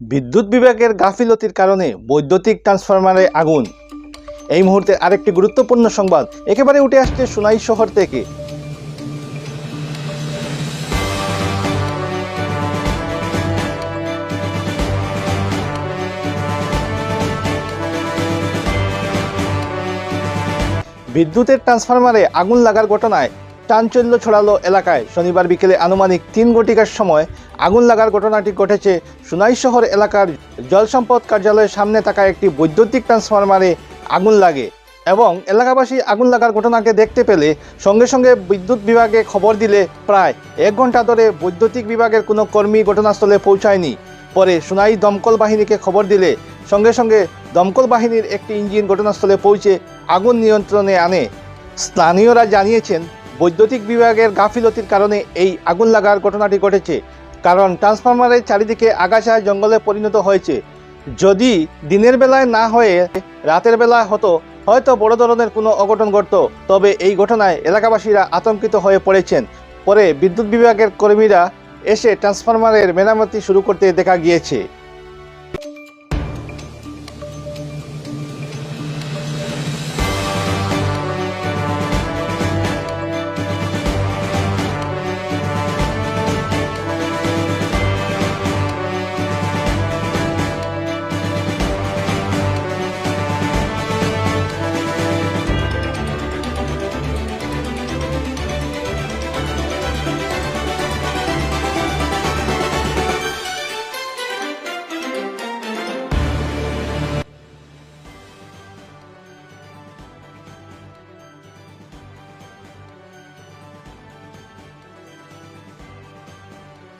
বিদ্যুৎ বিভাগের গাফিলতির কারণে বৈদ্যুতিক ট্রান্সফরমারে আগুন। এই মুহূর্তে আরেকটি গুরুত্বপূর্ণ সংবাদ একেবারে উঠে আসছে সোনাই শহর থেকে। বিদ্যুতের ট্রান্সফরমারে আগুন লাগার ঘটনায় চাঞ্চল্য ছড়ালো এলাকায়। শনিবার বিকেলে আনুমানিক তিন ঘটিকার সময় আগুন লাগার ঘটনাটি ঘটেছে সুনাই শহর এলাকার জল সম্পদ কার্যালয়ের সামনে থাকা একটি বৈদ্যুতিক ট্রান্সফরমারে আগুন লাগে এবং এলাকাবাসী আগুন লাগার ঘটনাকে দেখতে পেলে সঙ্গে সঙ্গে বিদ্যুৎ বিভাগে খবর দিলে প্রায় এক ঘণ্টা ধরে বৈদ্যুতিক বিভাগের কোনো কর্মী ঘটনাস্থলে পৌঁছায়নি। পরে সুনাই দমকল বাহিনীকে খবর দিলে সঙ্গে সঙ্গে দমকল বাহিনীর একটি ইঞ্জিন ঘটনাস্থলে পৌঁছে আগুন নিয়ন্ত্রণে আনে। স্থানীয়রা জানিয়েছেন বৈদ্যুতিক বিভাগের গাফিলতির কারণে এই আগুন লাগার ঘটনাটি ঘটেছে। কারণ ট্রান্সফরমারের চারিদিকে আগাছা জঙ্গলে পরিণত হয়েছে। যদি দিনের বেলায় না হয়ে রাতের বেলায় হতো, হয়তো বড় ধরনের কোনো অঘটন ঘটত। তবে এই ঘটনায় এলাকাবাসীরা আতঙ্কিত হয়ে পড়েছেন। পরে বিদ্যুৎ বিভাগের কর্মীরা এসে ট্রান্সফরমারের মেরামতি শুরু করতে দেখা গিয়েছে।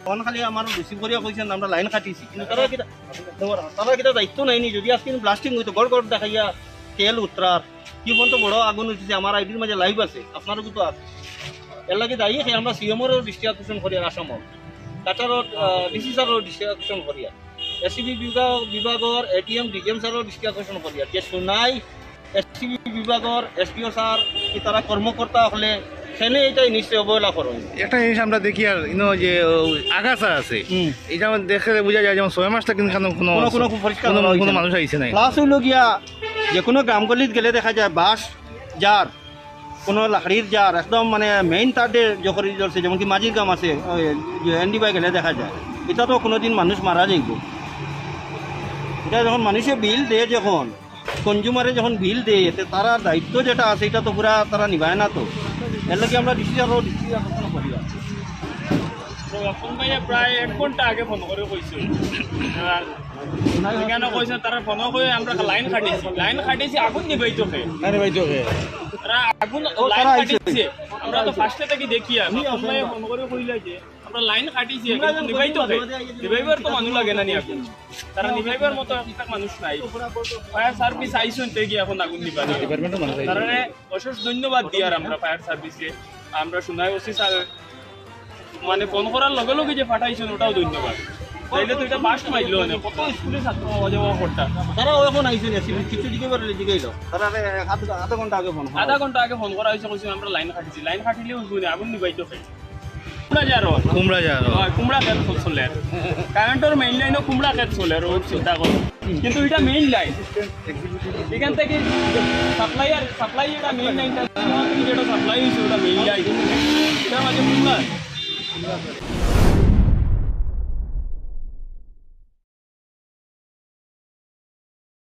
ফোন খালি আমার রিসিভ করিয়া কইছেন আমরা লাইন কাটিছি। কিন্তু তারা কিটা তারা কিটা দায়িত্ব নাইনি যদি আজকে ব্লাস্টিং হইতো গড় গড় দেখাইয়া তেল উত্তরার কি ফোন তো বড় আগুন উঠেছে আমার আইডির মাঝে লাইভ আছে। আপনারও কিন্তু আছে। এর লাগে দায়ী, সেই আমরা সিএমরও দৃষ্টি আকর্ষণ করি আর আসামত কাটারও ডিসি স্যারও দৃষ্টি আকর্ষণ করি আর এসিবি বিভাগ, বিভাগৰ A T M D T M ছাৰৰ দৃষ্টি আকৰ্ষণ কৰি যে সোনাই এছ চি বি বিভাগৰ এছ পি অ' ছাৰ কি তারা কর্মকর্তা হলে সেনে এটাই নিশ্চয় অবহেলা করেন একটা জিনিস আমরা দেখি আর ইনো যে আগাছা আছে। এটা আমার দেখে বোঝা যায় যেমন ছয় মাসটা কিন্তু কোনো কোনো পরিষ্কার কোনো। মানুষ আইছে নাই। প্লাস হইল গিয়া যে কোনো গ্রামগলিত গেলে দেখা যায় বাঁশ জার কোনো লাকড়ির জার একদম মানে মেইন তারে যখন জ্বলছে যেমন কি মাঝির গ্রাম আছে এনডি বাই গেলে দেখা যায়। এটা তো কোনোদিন মানুষ মারা যাইব। এটা যখন মানুষে বিল দেয় যখন কনজিউমারে যখন বিল দেয় তে তারা দায়িত্ব যেটা আছে, এটা তো পুরা তারা নিভায় না তো। এর লাগে আমরা ডিসি আরও আকর্ষণ করি এক আগে ফোন তারা আমরা লাইন কাটিছি। লাইন কাটিছি আগুন নিবাইতোকে তারা আগুন লাইন তারা কাটিছে। আমরা তো ফার্স্টে থেকে দেখি আর ফোন ফোন করে কইলা যে আমরা লাইন কাটিছি কিন্তু নিবাইতোকে নিবাইবার তো মানুষ লাগে না নি আগুন। তারা নিবাইবার মতো একটা মানুষ নাই। ফায়ার সার্ভিস আইসুন তে গিয়ে এখন আগুন নিবা তারা অশেষ ধন্যবাদ দিয়ার আমরা ফায়ার সার্ভিসে আমরা শোনাই ওসি স্যার মানে ফোন করার লগে লগে যে পাঠাইছেন ওটাও ধন্যবাদ। তাইলে তো এটা বাস্ট মাইলো না কত স্কুলে ছাত্র আওয়া যাওয়া এখন কিছু দিকে তারা আধা আধা ঘণ্টা আগে ফোন আধা ঘণ্টা আগে ফোন করা হয়েছে কইছি আমরা লাইন কাটিছি। লাইন কাটিলেও শুনে আগুন নিবাইতো খাই কুমড়া যারো কুমড়া যা কুমড়া খেত চলে কারেন্টর মেইন লাইনও কুমড়া খেত চলে চিন্তা করো। কিন্তু এটা মেইন লাইন এখান থেকে সাপ্লাই আর সাপ্লাই এটা মেইন লাইনটা যেটা সাপ্লাই হয়েছে ওটা মেইন লাইন এটার মাঝে কুমড়া। Obrigado.